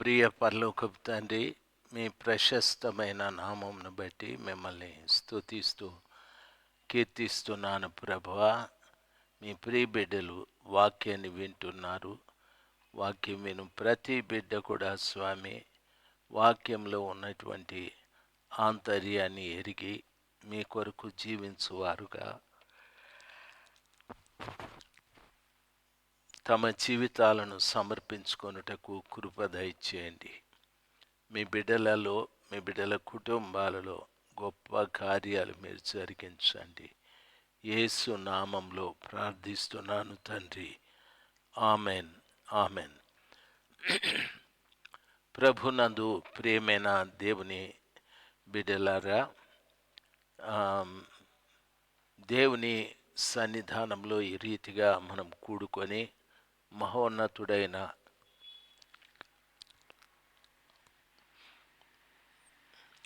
ప్రియ పర్లోకపు తండ్రి మీ ప్రశస్తమైన నామంను బట్టి మిమ్మల్ని స్తుతిస్తూ కీర్తిస్తున్నాను ప్రభువ. మీ ప్రియ బిడ్డలు వాక్యాన్ని వింటున్నారు. వాక్యం విను. ప్రతి బిడ్డ కూడా స్వామి వాక్యంలో ఉన్నటువంటి ఆంతర్యాన్ని ఎరిగి మీ కొరకు జీవించువారుగా. తమ జీవితాలను సమర్పించుకొనుటకు కృప దయచేయండి. మీ బిడ్డలలో మీ బిడ్డల కుటుంబాలలో గొప్ప కార్యాలు మీరు జరిగించండి. యేసు నామంలో ప్రార్థిస్తున్నాను తండ్రి. ఆమెన్. ఆమెన్. ప్రభునందు ప్రేమైన దేవుని బిడ్డలారా దేవుని సన్నిధానంలో ఈ రీతిగా మనం కూడుకొని మహోన్నతుడైన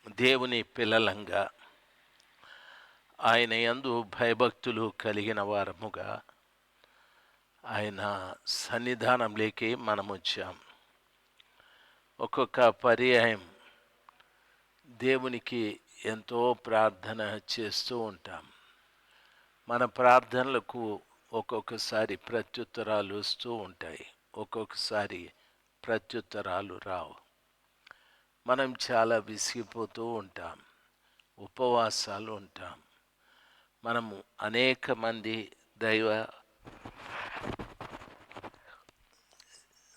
దేవుని పిల్లలంగా ఆయన యందు భయభక్తులు కలిగిన వారముగా ఆయన సన్నిధానంలోకి మనం వచ్చాం. ఒక్కొక్క పర్యాయం దేవునికి ఎంతో ప్రార్థన చేస్తూ ఉంటాం. మన ప్రార్థనలకు ఒక్కొక్కసారి ప్రత్యుత్తరాలు వస్తూ ఉంటాయి. ఒక్కొక్కసారి ప్రత్యుత్తరాలు రావు. మనం చాలా విసిగిపోతూ ఉంటాం. ఉపవాసాలు ఉంటాం. మనము అనేక మంది దైవ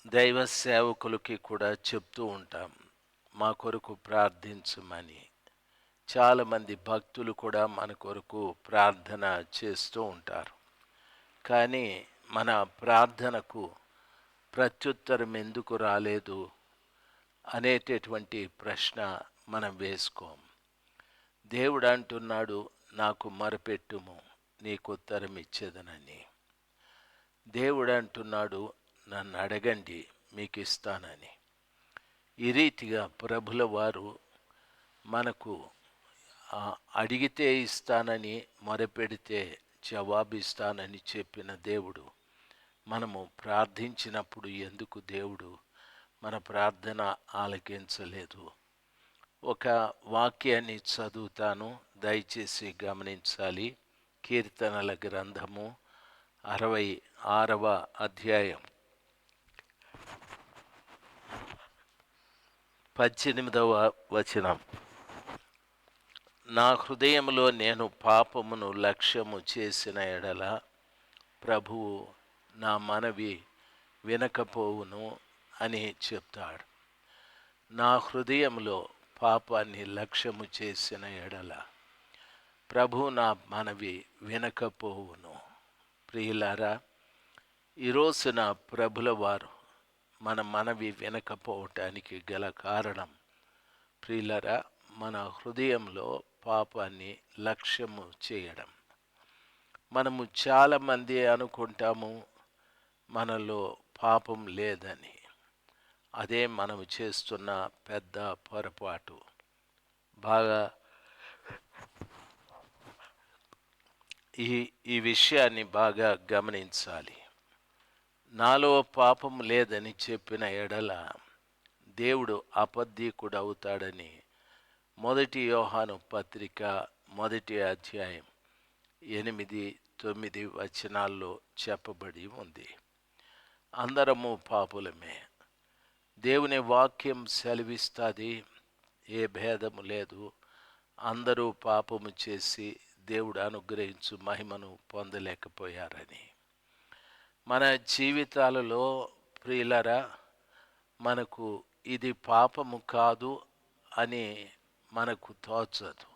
దైవ సేవకులకి కూడా చెప్తూ ఉంటాం. మా కొరకు ప్రార్థించమని. చాలామంది భక్తులు కూడా మన కొరకు ప్రార్థన చేస్తూ ఉంటారు. కానీ మన ప్రార్థనకు ప్రత్యుత్తరం ఎందుకు రాలేదు అనేటటువంటి ప్రశ్న మనం వేసుకోం. దేవుడు అంటున్నాడు నాకు మరపెట్టుము నీకు ఉత్తరం ఇచ్చేదనని. దేవుడు అంటున్నాడు నన్ను అడగండి మీకు ఇస్తానని. ఈ రీతిగా ప్రభుల వారు మనకు అడిగితే ఇస్తానని మొరపెడితే జవాబిస్తానని చెప్పిన దేవుడు మనము ప్రార్థించినప్పుడు ఎందుకు దేవుడు మన ప్రార్థన ఆలకించలేదు? ఒక వాక్యాన్ని చదువుతాను దయచేసి గమనించాలి. కీర్తనల గ్రంథము అరవై ఆరవ అధ్యాయం. పద్దెనిమిదవ వచనం. నా హృదయంలో నేను పాపమును లక్ష్యము చేసిన ఎడల ప్రభువు నా మనవి వినకపోవును అని చెప్తాడు. నా హృదయంలో పాపాన్ని లక్ష్యము చేసిన ఎడల ప్రభు నా మనవి వినకపోవును. ప్రియులారా ఈరోజున ప్రభుల వారు మన మనవి వినకపోవటానికి గల కారణం ప్రియులరా మన హృదయంలో పాపాన్ని లక్ష్యము చేయడం. మనము చాలామంది అనుకుంటాము మనలో పాపం లేదని. అదే మనము చేస్తున్న పెద్ద పొరపాటు. బాగా ఈ ఈ విషయాన్ని బాగా గమనించాలి. నాలో పాపం లేదని చెప్పిన ఎడల దేవుడు అబద్ధీకుడు అవుతాడని మొదటి యోహాను పత్రిక మొదటి అధ్యాయం ఎనిమిది తొమ్మిది వచనాల్లో చెప్పబడి ఉంది. అందరము పాపులమే. దేవుని వాక్యం సెలవిస్తుంది. ఏ భేదము లేదు. అందరూ పాపము చేసి దేవుడు అనుగ్రహించు మహిమను పొందలేకపోయారని. మన జీవితాలలో ప్రియులరా మనకు ఇది పాపము కాదు అని మనకు తోచదు.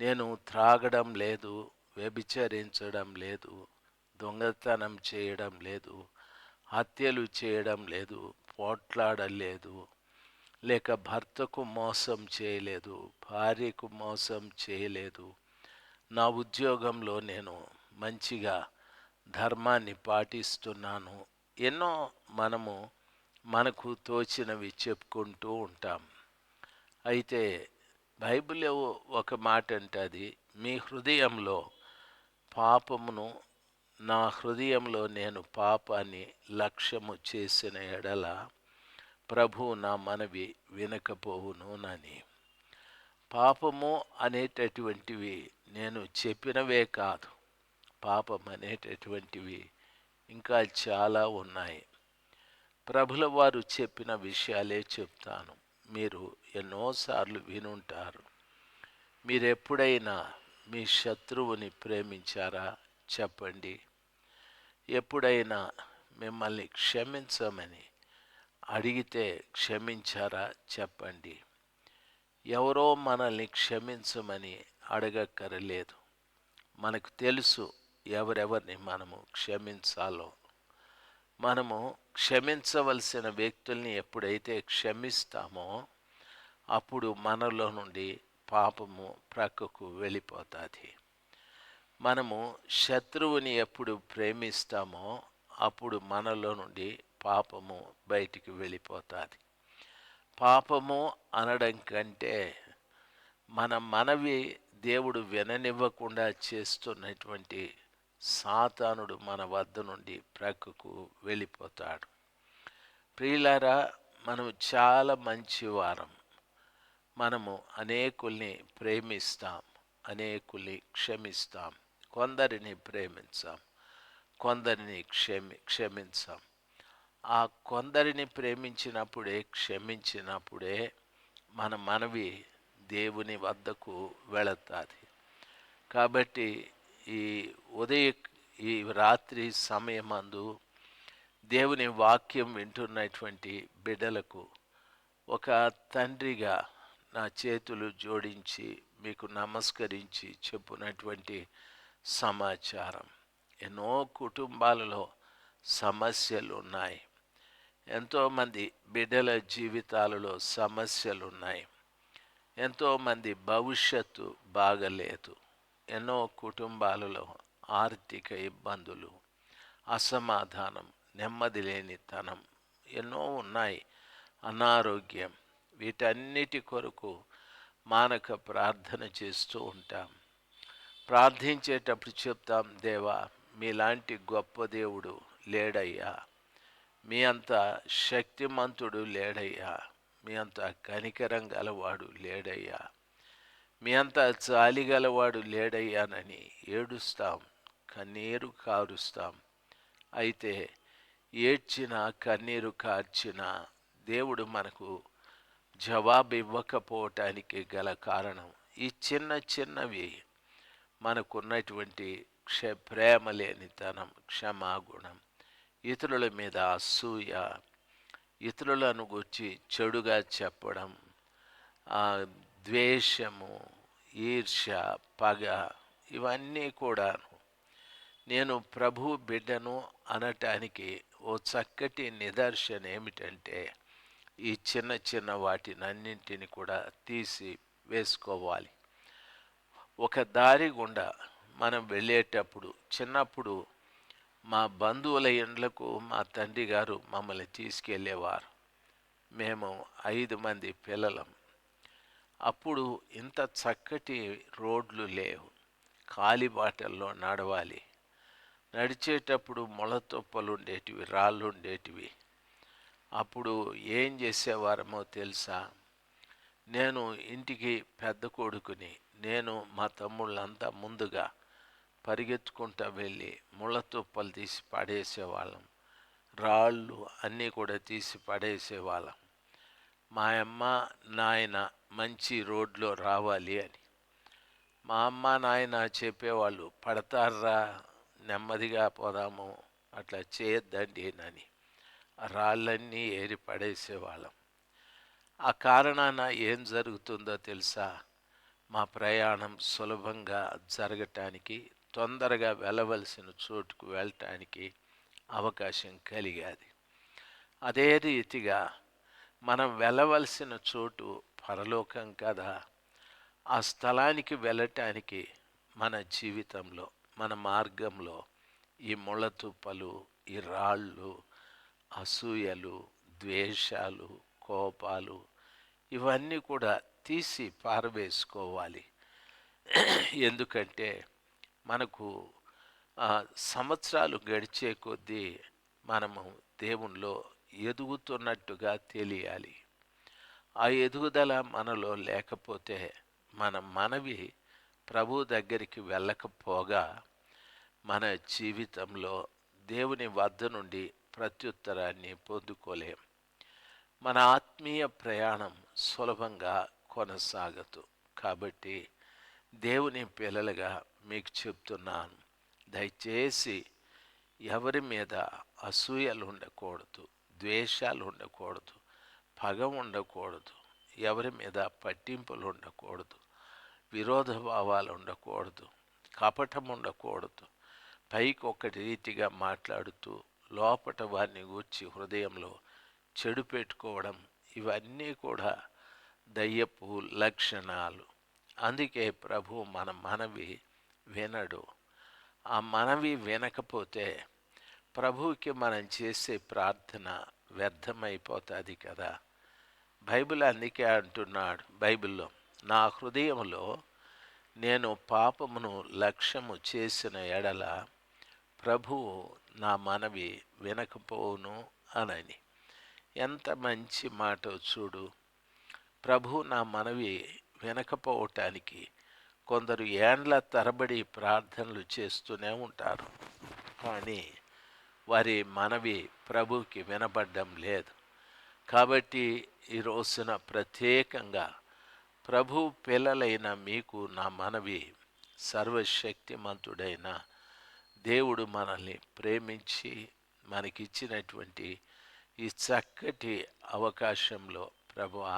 నేను త్రాగడం లేదు వ్యభిచరించడం లేదు దొంగతనం చేయడం లేదు హత్యలు చేయడం లేదు పోట్లాడలేదు లేక భర్తకు మోసం చేయలేదు భార్యకు మోసం చేయలేదు. నా ఉద్యోగంలో నేను మంచిగా ధర్మాన్ని పాటిస్తున్నాను. ఎన్నో మనము మనకు తోచినవి చెప్పుకుంటూ ఉంటాం. అయితే బైబిల్ ఒక మాట అంటది మీ హృదయంలో పాపమును నా హృదయంలో నేను పాపాన్ని లక్ష్యము చేసిన ఎడల ప్రభు నా మనవి వినకపోవునునని పాపము అనేటటువంటివి నేను చెప్పినవే కాదు. పాపం అనేటటువంటివి ఇంకా చాలా ఉన్నాయి. ప్రభుల వారు చెప్పిన విషయాలే చెప్తాను. మీరు ఎన్నోసార్లు వినుంటారు. మీరు ఎప్పుడైనా మీ శత్రువుని ప్రేమించారా? చెప్పండి. ఎప్పుడైనా మిమ్మల్ని క్షమించమని అడిగితే క్షమించారా? చెప్పండి. ఎవరో మనల్ని క్షమించమని అడగక్కరలేదు. మనకు తెలుసు ఎవరెవరిని మనము క్షమించాలో. మనము క్షమించవలసిన వ్యక్తుల్ని ఎప్పుడైతే క్షమిస్తామో అప్పుడు మనలో నుండి పాపము ప్రక్కకు వెళ్ళిపోతుంది. మనము శత్రువుని ఎప్పుడు ప్రేమిస్తామో అప్పుడు మనలో నుండి పాపము బయటికి వెళ్ళిపోతుంది. పాపము అనడం కంటే మన మనవి దేవుడు విననివ్వకుండా చేస్తున్నటువంటి సాతానుడు మన వద్ద నుండి ప్రక్కకు వెళ్ళిపోతాడు. ప్రియులారా మనం చాలా మంచి వారం మనము అనేకుల్ని ప్రేమిస్తాం అనేకుల్ని క్షమిస్తాం కొందరిని ప్రేమించాం కొందరిని క్షమి క్షమించాం. ఆ కొందరిని ప్రేమించినప్పుడే క్షమించినప్పుడే మన మనవి దేవుని వద్దకు వెళతాది. కాబట్టి ఈ ఉదయ ఈ రాత్రి సమయమందు దేవుని వాక్యం వింటున్నటువంటి బిడ్డలకు ఒక తండ్రిగా నా చేతులు జోడించి మీకు నమస్కరించి చెప్పునటువంటి సమాచారం. ఎన్నో కుటుంబాలలో సమస్యలు ఉన్నాయి ఎంతోమంది బిడ్డల జీవితాలలో సమస్యలు ఉన్నాయి ఎంతోమంది భవిష్యత్తు బాగలేదు. ఎన్నో కుటుంబాలలో ఆర్థిక ఇబ్బందులు అసమాధానం నెమ్మది లేనితనం ఎన్నో ఉన్నాయి. అనారోగ్యం వీటన్నిటి కొరకు మానక ప్రార్థన చేస్తూ ఉంటాం. ప్రార్థించేటప్పుడు చెప్తాం దేవా మీలాంటి గొప్ప దేవుడు లేడయ్యా. మీ అంత శక్తిమంతుడు లేడయ్యా. మీ అంత కనికరం గలవాడు లేడయ్యా. మీ అంత చాలిగలవాడు లేడయ్యానని ఏడుస్తాం కన్నీరు కారుస్తాం. అయితే ఏడ్చిన కన్నీరు కార్చిన దేవుడు మనకు జవాబు ఇవ్వకపోవటానికి గల కారణం ఈ చిన్న చిన్నవి. మనకున్నటువంటి క్ష ప్రేమ లేనితనం క్షమాగుణం ఇతరుల మీద అసూయ ఇతరులను గుర్చి చెడుగా చెప్పడం ద్వేషము ఈర్ష్య పగ ఇవన్నీ కూడా నేను ప్రభు బిడ్డను అనటానికి ఓ చక్కటి నిదర్శన ఏమిటంటే ఈ చిన్న చిన్న వాటినన్నింటిని కూడా తీసి వేసుకోవాలి. ఒక దారి గుండా మనం వెళ్ళేటప్పుడు చిన్నప్పుడు మా బంధువుల ఇండ్లకు మా తండ్రి గారు మమ్మల్ని తీసుకెళ్ళేవారు. మేము ఐదు మంది పిల్లలం. అప్పుడు ఇంత చక్కటి రోడ్లు లేవు. కాలిబాటల్లో నడవాలి. నడిచేటప్పుడు మొలతొప్పలు ఉండేటివి రాళ్ళు ఉండేటివి. అప్పుడు ఏం చేసేవారమో తెలుసా? నేను ఇంటికి పెద్ద కొడుకుని నేను మా తమ్ముళ్ళంతా ముందుగా పరిగెత్తుకుంటూ వెళ్ళి ముళ్ళతుప్పలు తీసి పడేసేవాళ్ళం. రాళ్ళు అన్నీ కూడా తీసి పడేసేవాళ్ళం. మా అమ్మ నాయన మంచి రోడ్లో రావాలి అని. మా అమ్మ నాయన చెప్పేవాళ్ళు పడతారా నెమ్మదిగా పోదాము అట్లా చేయొద్దండి అని. రాళ్ళన్నీ ఏరి పడేసేవాళ్ళం. ఆ కారణాన ఏం జరుగుతుందో తెలుసా? మా ప్రయాణం సులభంగా జరగటానికి తొందరగా వెళ్ళవలసిన చోటుకు వెళ్ళటానికి అవకాశం కలిగాది. అదే రీతిగా మనం వెళ్ళవలసిన చోటు పరలోకం కదా. ఆ స్థలానికి వెళ్ళటానికి మన జీవితంలో మన మార్గంలో ఈ ముళ్ళతుప్పలు ఈ రాళ్ళు అసూయలు ద్వేషాలు కోపాలు ఇవన్నీ కూడా తీసి పారవేసుకోవాలి. ఎందుకంటే మనకు సంవత్సరాలు గడిచే కొద్దీ మనము దేవునిలో ఎదుగుతున్నట్టుగా తెలియాలి. ఆ ఎదుగుదల మనలో లేకపోతే మన మనవి ప్రభు దగ్గరికి వెళ్ళకపోగా మన జీవితంలో దేవుని వద్ద నుండి ప్రత్యుత్తరాన్ని పొందుకోలేం. మన ఆత్మీయ ప్రయాణం సులభంగా కొనసాగదు. కాబట్టి దేవుని పిల్లలుగా మీకు చెప్తున్నాను దయచేసి ఎవరి మీద అసూయలు ఉండకూడదు ద్వేషాలు ఉండకూడదు. పగ ఉండకూడదు. ఎవరి మీద పట్టింపులు ఉండకూడదు. విరోధ భావాలు ఉండకూడదు. కపటం ఉండకూడదు. పైకి ఒకటి రీతిగా మాట్లాడుతూ లోపట వారిని గూర్చి హృదయంలో చెడు పెట్టుకోవడం ఇవన్నీ కూడా దయ్యపు లక్షణాలు. అందుకే ప్రభు మన మనవి వినడు. ఆ మనవి వినకపోతే ప్రభువుకి మనం చేసే ప్రార్థన వ్యర్థమైపోతుంది కదా. బైబిల్ అందుకే అంటున్నాడు బైబిల్లో నా హృదయంలో నేను పాపమును లక్ష్యము చేసిన ఎడల ప్రభువు నా మనవి వినకపోవును అనని. ఎంత మంచి మాట చూడు. ప్రభు నా మనవి వినకపోవటానికి కొందరు ఏండ్ల తరబడి ప్రార్థనలు చేస్తూనే ఉంటారు. కానీ వారి మనవి ప్రభుకి వినబడ్డం లేదు. కాబట్టి ఈ రోజున ప్రత్యేకంగా ప్రభు పిల్లలైన మీకు నా మనవి సర్వశక్తిమంతుడైన దేవుడు మనల్ని ప్రేమించి మనకిచ్చినటువంటి ఈ చక్కటి అవకాశంలో ప్రభువా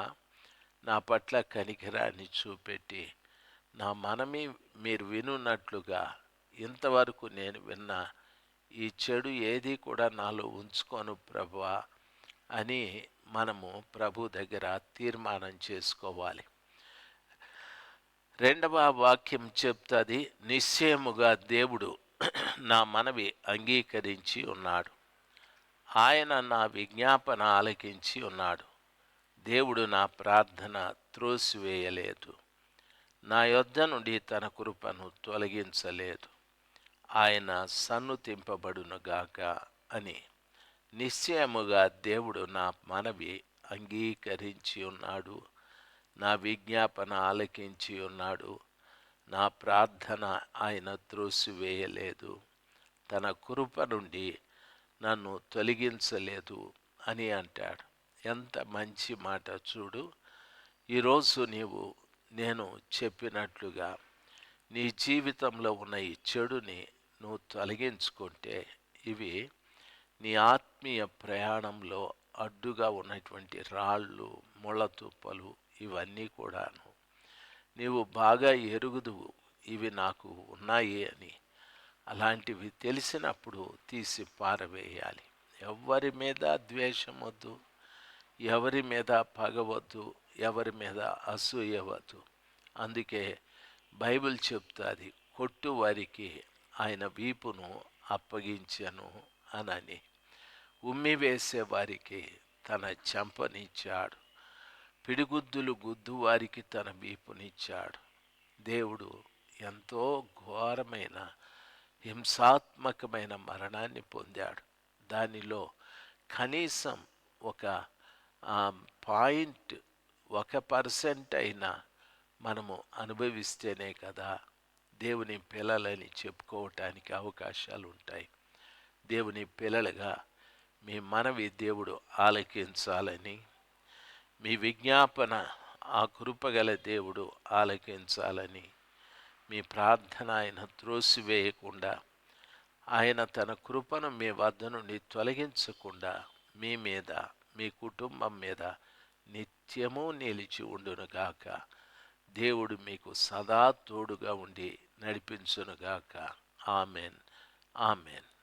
నా పట్ల కనికరాన్ని చూపెట్టి నా మనమి మీరు వినున్నట్లుగా ఇంతవరకు నేను విన్న ఈ చెడు ఏది కూడా నాలో ఉంచుకోను ప్రభువా అని మనము ప్రభు దగ్గర తీర్మానం చేసుకోవాలి. రెండవ వాక్యం చెప్తుంది నిశ్చయముగా దేవుడు నా మనవి అంగీకరించి ఉన్నాడు. ఆయన నా విజ్ఞాపన ఆలకించి ఉన్నాడు. దేవుడు నా ప్రార్థన త్రోసివేయలేదు. నా యొద్ద నుండి తన కృపను తొలగించలేదు. ఆయన సన్నుతింపబడునుగాక అని నిశ్చయముగా దేవుడు నా మనవి అంగీకరించి ఉన్నాడు. నా విజ్ఞాపన ఆలకించి ఉన్నాడు. నా ప్రార్థన ఆయన త్రోసివేయలేదు. తన కృప నుండి నన్ను తొలగించలేదు అని అంటాడు. ఎంత మంచి మాట చూడు. ఈరోజు నీవు నేను చెప్పినట్లుగా నీ జీవితంలో ఉన్న ఈ చెడుని నువ్వు తొలగించుకుంటే ఇవి నీ ఆత్మ ఆత్మీయ ప్రయాణంలో అడ్డుగా ఉన్నటువంటి రాళ్ళు ముళ్ళతుప్పలు ఇవన్నీ కూడాను. నీవు బాగా ఎరుగుదువు ఇవి నాకు ఉన్నాయి అని. అలాంటివి తెలిసినప్పుడు తీసి పారవేయాలి. ఎవరి మీద ద్వేషం వద్దు ఎవరి మీద పగవద్దు ఎవరి మీద అసూయవద్దు. అందుకే బైబిల్ చెప్తుంది కొట్టు వారికి ఆయన వీపును అప్పగించను అనని. ఉమ్మి వేసే వారికి తన చెంపనిచ్చాడు. పిడిగుద్దులు గుద్దు వారికి తన వీపునిచ్చాడు. దేవుడు ఎంతో ఘోరమైన హింసాత్మకమైన మరణాన్ని పొందాడు. దానిలో కనీసం ఒక పాయింట్ ఒక పర్సెంట్ అయినా మనము అనుభవిస్తేనే కదా దేవుని పిల్లలని చెప్పుకోవటానికి అవకాశాలు ఉంటాయి దేవుని పిల్లలుగా మీ మనవి దేవుడు ఆలకించాలని మీ విజ్ఞాపన ఆ కృపగల దేవుడు ఆలకించాలని మీ ప్రార్థన ఆయన త్రోసివేయకుండా ఆయన తన కృపను మీ వద్ద నుండి తొలగించకుండా మీ మీద మీ కుటుంబం మీద నిత్యము నిలిచి ఉండునుగాక దేవుడు మీకు సదా తోడుగా ఉండి నడిపించునుగాక ఆమెన్. ఆమెన్.